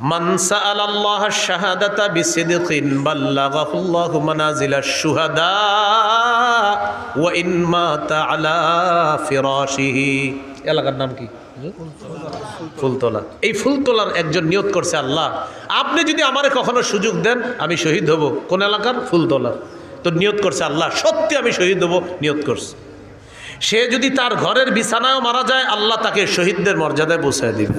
মান সাআলাল্লাহ শাহাদাতা বিসিদকিন বাল্লাগাহুল্লাহু মানাজিলাশ শুহাদা ওয়া ইন মাতা আলা ফিরাশিহি। এলাকার নাম কি? ফুলতলা। এই ফুলতলার একজন নিয়ত করছে আল্লাহ। আপনি যদি আমার কখনো সুযোগ দেন, আমি শহীদ হব। কোন এলাকার? ফুলতলার। তো নিয়ত করছে আল্লাহ। সত্যি আমি শহীদ হব নিয়ত করছে। সে যদি তার ঘরের বিছানায় মারা যায়, আল্লাহ তাকে শহীদদের মর্যাদায় পৌঁছায় দিবে।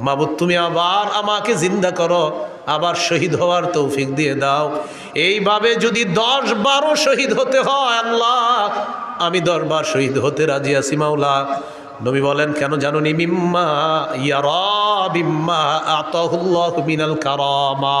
মাবুদ, তুমি আবার আমাকে জিন্দা করো। আবার শহীদ হওয়ার তৌফিক দিয়ে দাও। এইভাবে যদি দশ বারো শহীদ হতে হয়, আল্লাহ, আমি দরবার শহীদ হতে রাজি আছি, মাওলা। নবী বলেন, কেন জানো নি মিম্মা ইয়ারা, বিম্মা আতহুল্লাহ মিনাল কারামা।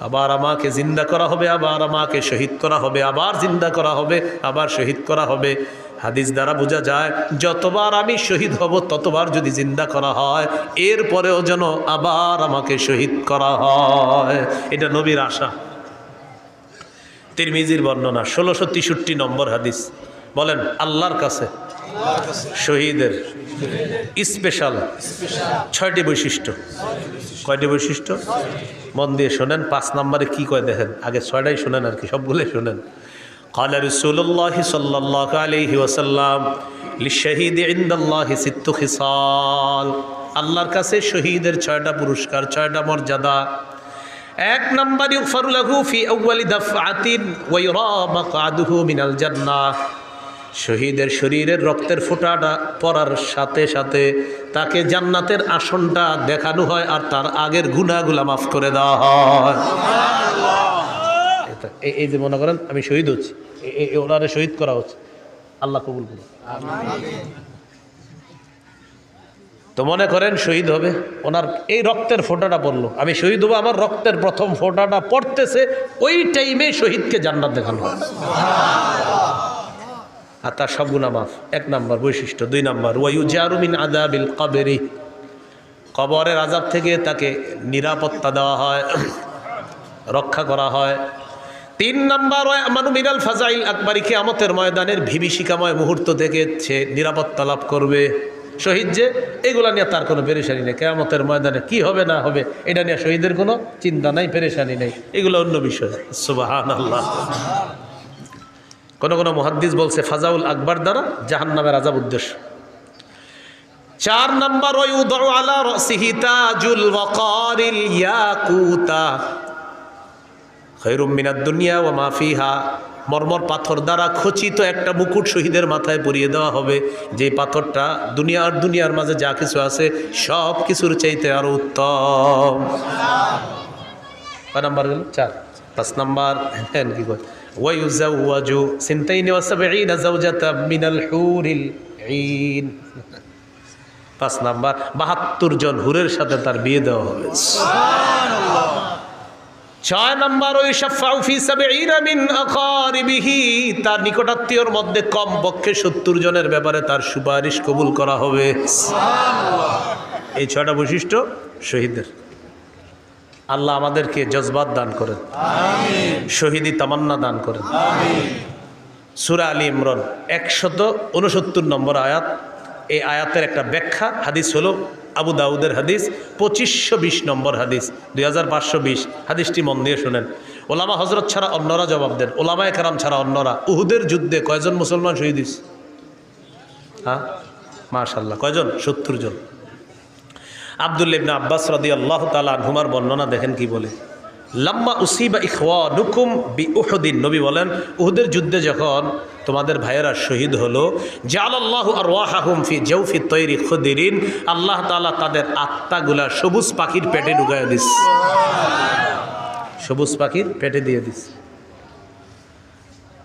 আবার আমাকে জিন্দা করা হবে, আবার আমাকে শহীদ করা হবে, আবার জিন্দা করা হবে, আবার শহীদ করা হবে। হাদিস দ্বারা বোঝা যায়, যতবার আমি শহীদ হব, ততবার যদি জিন্দা করা হয়, এরপরেও যেন আবার আমাকে শহীদ করা হয়। এটা নবীর আশা। তিরমিজির বর্ণনা, ষোলোশো নম্বর হাদিস। বলেন, আল্লাহর কাছে, শহীদের স্পেশাল ছয়টি বৈশিষ্ট্য কয়টি বৈশিষ্ট্য মন দিয়ে শোনেন পাঁচ নম্বরে কি কয় দেখেন আগে ছয়টাই শোনেন আর কি সবগুলোই শোনেন قال رسول الله صلى الله عليه وسلم للشهيد عند الله ست خصال আল্লাহর কাছে শহীদের ছয়টা পুরস্কার ছয়টা মর্যাদা এক নম্বর ইগফারু লাহু ফি আউয়ালি দাফআতিন ওয়া ইউরা মাকআদুহু মিনাল জান্নাহ শহীদের শরীরের রক্তের ফোঁটাটা পড়ার সাথে সাথে তাকে জান্নাতের আসনটা দেখানো হয় আর তার আগের গুণাগুলা মাফ করে দেওয়া হয়। এই- যে মনে করেন, আমি শহীদ হচ্ছি। ওনারে শহীদ করা হচ্ছে। আল্লাহ কবুল করুন তো মনে করেন শহীদ হবে। ওনার এই রক্তের ফোঁটাটা পড়ল। আমি শহীদ হব, আমার রক্তের প্রথম ফোঁটাটা পড়তেছে, ওই টাইমে শহীদকে জান্নাত দেখানো হয়। আর তার সব গুণা মাফ। এক নম্বর বৈশিষ্ট্য। দুই নাম্বার ওয়াইউ জারুমিন আদাবিল কবেরি। কবরের আজাব থেকে তাকে নিরাপত্তা দেওয়া হয়, রক্ষা করা হয়। তিন নাম্বার মানু মিনাল ফাজাইল আকবরী, কেয়ামতের ময়দানের ভিবিষিকাময় মুহূর্ত থেকে সে নিরাপত্তা লাভ করবে। শহীদ যে, এগুলা নিয়ে তার কোনো পেরেশানি নেই। কেয়ামতের ময়দানে কি হবে না হবে, এটা নিয়ে শহীদের কোনো চিন্তা নাই, পেরেশানি নেই। এগুলো অন্য বিষয়। সুবাহ আল্লাহ কোন কোনো মহাদ্দিস বলছে, ফাজাউল আকবর দ্বারা জাহান নামের আজাব উদ্দেশ্য। চার নম্বর ওই উদর আলা রসিহি তাজুল ওয়াকারিল ইয়াকুতা। খৈরুম মিনাদ দুনিয়া ও মাফিহা মর্মর পাথর দ্বারা খচিত একটা মুকুট শহীদের মাথায় পরিয়ে দেওয়া হবে। যে পাথরটা দুনিয়া আর দুনিয়ার মাঝে যা কিছু আছে, সব কিছুর চাইতে আরও উত্তম। কয় নাম্বার গেল চার। পাঁচ নাম্বার হ্যাঁ কি কয়? ওয়াইউজাওয়াজু সিনতাইনি ওয়া সাবঈনা যাওজাতা মিনাল হুরিল ঈন পাঁচ নাম্বার, বাহাত্তর জন হুরের সাথে তার বিয়ে দেওয়া হবে। ছয় নম্বর, ওই তার নিকটাত্মীয়র মধ্যে কম পক্ষে সত্তর জনের ব্যাপারে তার সুপারিশ কবুল করা হবে। এই ছয়টা বৈশিষ্ট্য শহীদের আল্লাহ আমাদেরকে জজবাত দান করেন। শহীদি তামান্না দান করেন। সুরা আলী ইমরান একশত উনসত্তর নম্বর আয়াত। এই আয়াতের একটা ব্যাখ্যা হাদিস হলো আবু দাউদের হাদিস পঁচিশশো বিশ নম্বর হাদিস দুই হাজার পাঁচশো বিশ। হাদিসটি মন দিয়ে শোনেন। ওলামা হজরত ছাড়া অন্যরা জবাব দেন। ওলামায় কারাম ছাড়া অন্যরা উহুদের যুদ্ধে কয়জন মুসলমান শহীদ? হ্যাঁ? মাশাল্লাহ কয়জন? সত্তর জন। আবদুল্লা ইবনা আব্বাস রদি আল্লাহ তালা বর্ণনা দেখেন কি বলে? লাম্মা উসিবা ইখওয়া নুকুম বি উহদিন নবী বলেন, উহুদের যুদ্ধে যখন তোমাদের ভাইয়েরা শহীদ হলো জাল আল্লাহ আর ওয়াহাহুম ফি জৌফি তৈরি খুদিরিন, আল্লাহ তালা তাদের আত্মাগুলা সবুজ পাখির পেটে ঢুকাই দিস। সবুজ পাখির পেটে দিয়ে দিস।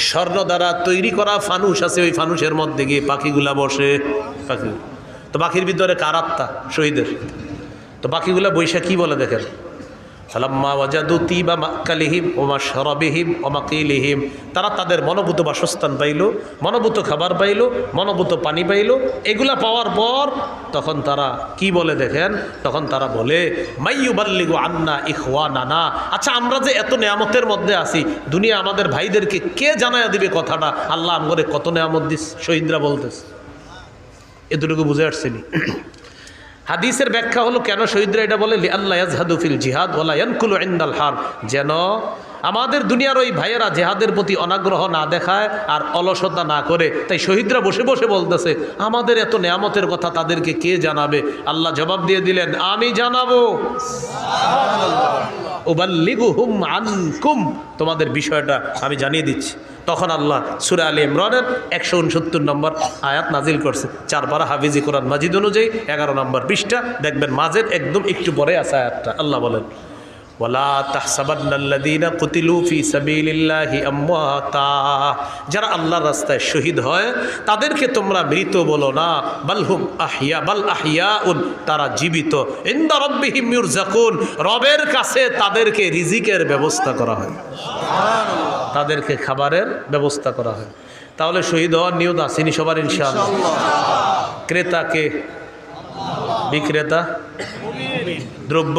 স্বর্ণ দ্বারা তৈরি করা ফানুষ আছে, ওই ফানুষের মধ্যে গিয়ে পাখিগুলা বসে। পাখি তো পাখির ভিতরে কার আত্মা? শহীদের। তো পাখিগুলা বৈশাখ কি বলে দেখেন। ফালাম্মা ওয়াজাদু তিবা মাক্কালিহিম ওমা শরবিহিম ওমাকিলিহিম তারা তাদের মনোভূত বাসস্থান পাইল, মনোভূত খাবার পাইল, মনোভূত পানি পাইল। এগুলা পাওয়ার পর তখন তারা কি বলে দেখেন? তখন তারা বলে মাইয়ুবাল্লিগু আন্না ইখওয়া নানা আচ্ছা আমরা যে এত নেয়ামতের মধ্যে আছি, দুনিয়া আমাদের ভাইদেরকে কে জানায়া দিবে কথাটা? আল্লাহ আমগরে কত নেয়ামত দিস, শহীদরা বলতেছে। এতটুকু বুঝে আসছেনি। হাদিসের ব্যাখ্যা হলো কেন শহীদরা এটা বলে? আল্লাহ ইয়াজহাদুফিল জিহাদ ওলা ইয়ানকুলু ইন্দাল হার। যেন আমাদের দুনিয়ার ওই ভাইয়েরা জেহাদের প্রতি অনাগ্রহ না দেখায় আর অলসতা না করে। তাই শহীদরা বসে বসে বলতেছে আমাদের এত নেয়ামতের কথা তাদেরকে কে জানাবে? আল্লাহ জবাব দিয়ে দিলেন আমি জানাব। ওবাল্লিগুহুম আনকুম। তোমাদের বিষয়টা আমি জানিয়ে দিচ্ছি। তখন আল্লাহ সুরা আলী ইমরানের একশো উনসত্তর নম্বর আয়াত নাজিল করছে। চার বারা হাফিজি কোরআন মাজিদ অনুযায়ী এগারো নম্বর পৃষ্ঠা। দেখবেন মাঝের একদম একটু পরে আছে আয়াতটা। আল্লাহ বলেন ওয়ালা তাহসাবান্নাল্লাযীনা কুতিলু ফি সাবিলিল্লাহি আমওয়াতা। যারা আল্লাহর রাস্তায় শহীদ হয় তাদেরকে তোমরা মৃত বলো না। বালহুম আহিয়া বাল আহিয়াউন তারা জীবিত। ইনদা রাব্বিহিম ইউরজাকুন রবের কাছে তাদেরকে রিজিকের ব্যবস্থা করা হয়। তাদেরকে খাবারের ব্যবস্থা করা হয়। তাহলে শহীদ হওয়ার নিয়ত আসেনি সবার ইনশাআল্লাহ। ক্রেতাকে বিক্রেতা। দ্রব্য।